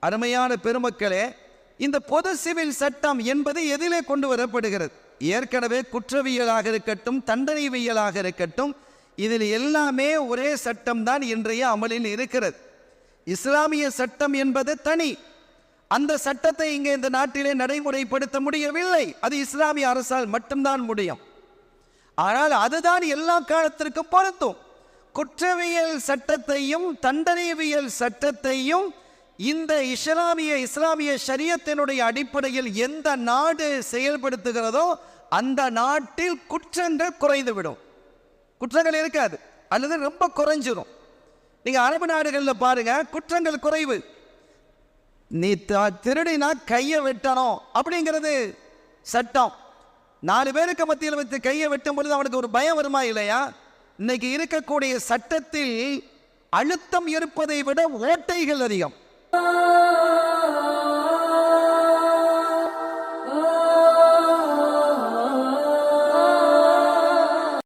அருமையான பெருமக்களே இந்த பொது சிவில் சட்டம் என்பது எதிலே கொண்டு வரப்படுகிறது. ஏற்கனவே குற்றவியலாக இருக்கட்டும் தண்டனைவியலாக இருக்கட்டும் இதில் எல்லாமே ஒரே சட்டம்தான் இன்றைய அமலில் இருக்கிறது. இஸ்லாமிய சட்டம் என்பது தனி. அந்த சட்டத்தை இங்கே இந்த நாட்டிலே நடைமுறைப்படுத்த முடியவில்லை. அது இஸ்லாமிய அரசால் மட்டும்தான் முடியும். ஆனால் அதுதான் எல்லா காலத்திற்கும் பொருந்தும். குற்றவியல் சட்டத்தையும் தண்டனைவியல் சட்டத்தையும் இந்த இஸ்லாமிய இஸ்லாமிய ஷரியத்தினுடைய அடிப்படையில் எந்த நாடு செயல்படுத்துகிறதோ அந்த நாட்டில் குற்றங்கள் குறைந்துவிடும். குற்றங்கள் இருக்காது. அல்லது ரொம்ப குறைஞ்சிரும். நீங்க அரபு நாடுகளில் பாருங்க குற்றங்கள் குறைவு. நீ த- திருடினா கையை வெட்டணும் அப்படிங்கிறது சட்டம். நாலு பேருக்கு மத்தியில் வைத்து கையை வெட்டும் பொழுது அவனுக்கு ஒரு பயம் வருமா இல்லையா? இன்னைக்கு இருக்கக்கூடிய சட்டத்தில் அழுத்தம் இருப்பதை விட ஓட்டைகள் அதிகம்.